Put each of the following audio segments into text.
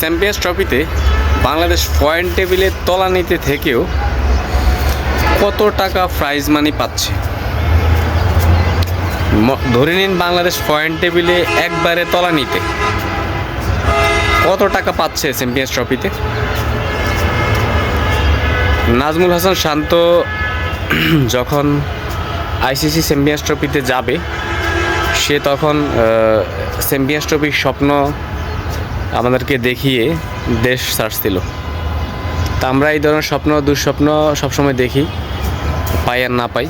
Champions ট্রফিতে Bangladesh point টেবিলের তলানিতে থেকেও কত টাকা প্রাইজ মানি পাচ্ছে? ধরে নিন বাংলাদেশ পয়েন্ট টেবিলে একবারে তলানিতে। কত টাকা পাচ্ছে চ্যাম্পিয়ন্স ট্রফিতে? নাজমুল হাসান শান্ত যখন আইসিসি চ্যাম্পিয়ন্স ট্রফিতে যাবে, সে তখন চ্যাম্পিয়ন্স ট্রফির স্বপ্ন আমাদেরকে দেখিয়ে দেশ ছাড়ছিল তা আমরা এই ধরনের স্বপ্ন, দুঃস্বপ্ন সবসময় দেখি, পাই আর না পাই,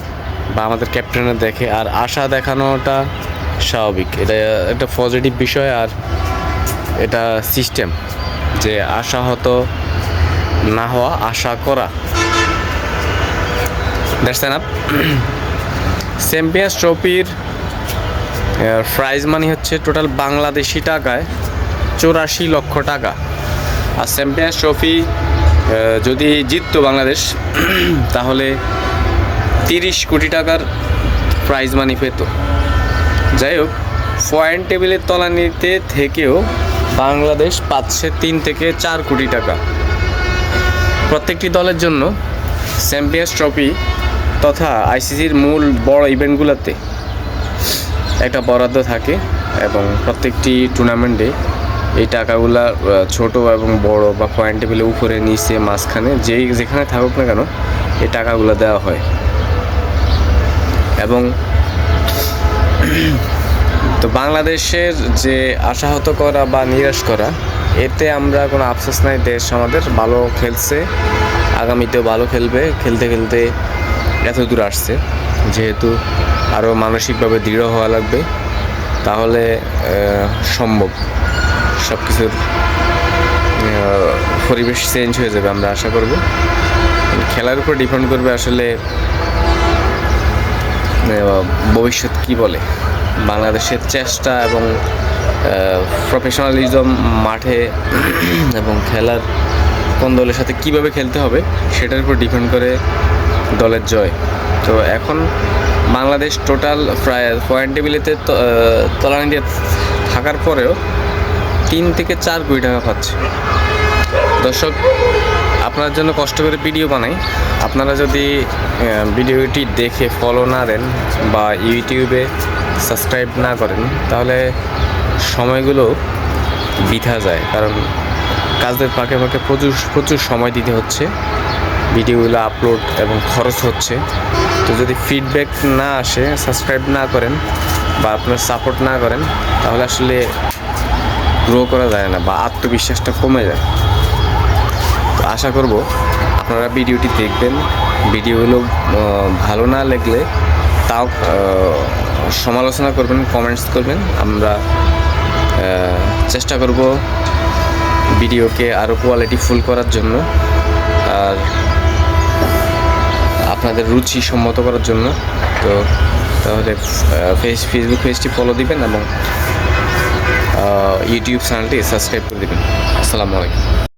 বা আমাদের ক্যাপ্টেনের দেখে। আর আশা দেখানোটা স্বাভাবিক। এটা একটা পজিটিভ বিষয় আর এটা সিস্টেম যে আশা হতো না হওয়া, আশা করা। দ্যাটস আপ চ্যাম্পিয়ন্স ট্রফির প্রাইজ মানি হচ্ছে টোটাল বাংলাদেশি টাকায় চৌরাশি লক্ষ টাকা। আর চ্যাম্পিয়ন্স ট্রফি যদি জিততো বাংলাদেশ, তাহলে তিরিশ কোটি টাকার প্রাইজ মানি পেত। যাই হোক পয়েন্ট টেবিলের তলানিতে থেকেও বাংলাদেশ পাচ্ছে তিন থেকে চার কোটি টাকা। প্রত্যেকটি দলের জন্য চ্যাম্পিয়ন্স ট্রফি তথা আইসিসির মূল বড় ইভেন্টগুলোতে একটা বরাদ্দ থাকে এবং প্রত্যেকটি টুর্নামেন্টে এই টাকাগুলা ছোট এবং বড় বা পয়েন্ট টেবিলে উপরে, নিচে, মাঝখানে, যেই যেখানে থাকুক না কেন, এই টাকাগুলো দেওয়া হয়। এবং তো বাংলাদেশের যে আশাহত করা বা নিরাশ করা, এতে আমরা কোনো আফসোস নাই, দেশ আমাদের ভালো খেলছে, আগামীতেও ভালো খেলবে, খেলতে খেলতে এত দূর আসছে। যেহেতু আরও মানসিকভাবে দৃঢ় হওয়া লাগবে, তাহলে সম্ভব। সব কিছুর পরিবেশ চেঞ্জ হয়ে যাবে আমরা আশা করব। খেলার উপর ডিপেন্ড করবে আসলে ভবিষ্যৎ কি বলে। বাংলাদেশের চেষ্টা এবং প্রফেশনালিজম মাঠে এবং খেলার কোন দলের সাথে কীভাবে খেলতে হবে, সেটার উপর ডিপেন্ড করে দলের জয়। তো এখন বাংলাদেশ টোটাল প্রায় পয়েন্ট টেবিলেতে তলানিতে থাকার পরেও তিন থেকে চার কোটি টাকা পাচ্ছে। দর্শক, আপনার জন্য কষ্ট করে ভিডিও বানাই। আপনারা যদি ভিডিওটি দেখে ফলো না দেন বা ইউটিউবে সাবস্ক্রাইব না করেন, তাহলে সময়গুলো বৃথা যায়। কারণ কাজের ফাঁকে ফাঁকে প্রচুর প্রচুর সময় দিতে হচ্ছে। ভিডিওগুলো আপলোড এবং খরচ হচ্ছে। তো যদি ফিডব্যাক না আসে সাবস্ক্রাইব না করেন বা আপনার সাপোর্ট না করেন, তাহলে আসলে গ্রো করা যায় না বা আত্মবিশ্বাসটা কমে যায়। তো আশা করব আপনারা ভিডিওটি দেখবেন। ভিডিওগুলো ভালো না লাগলে তাও সমালোচনা করবেন কমেন্টস করবেন। আমরা চেষ্টা করব ভিডিওকে আরও কোয়ালিটি ফুল করার জন্য আর আপনাদের রুচি সম্মত করার জন্য। তো তাহলে ফেস ফেসবুক পেজটি ফলো দিবেন এবং ইউটিউব চ্যানেলটি সাবস্ক্রাইব করে দেবেন। আসসালামু আলাইকুম।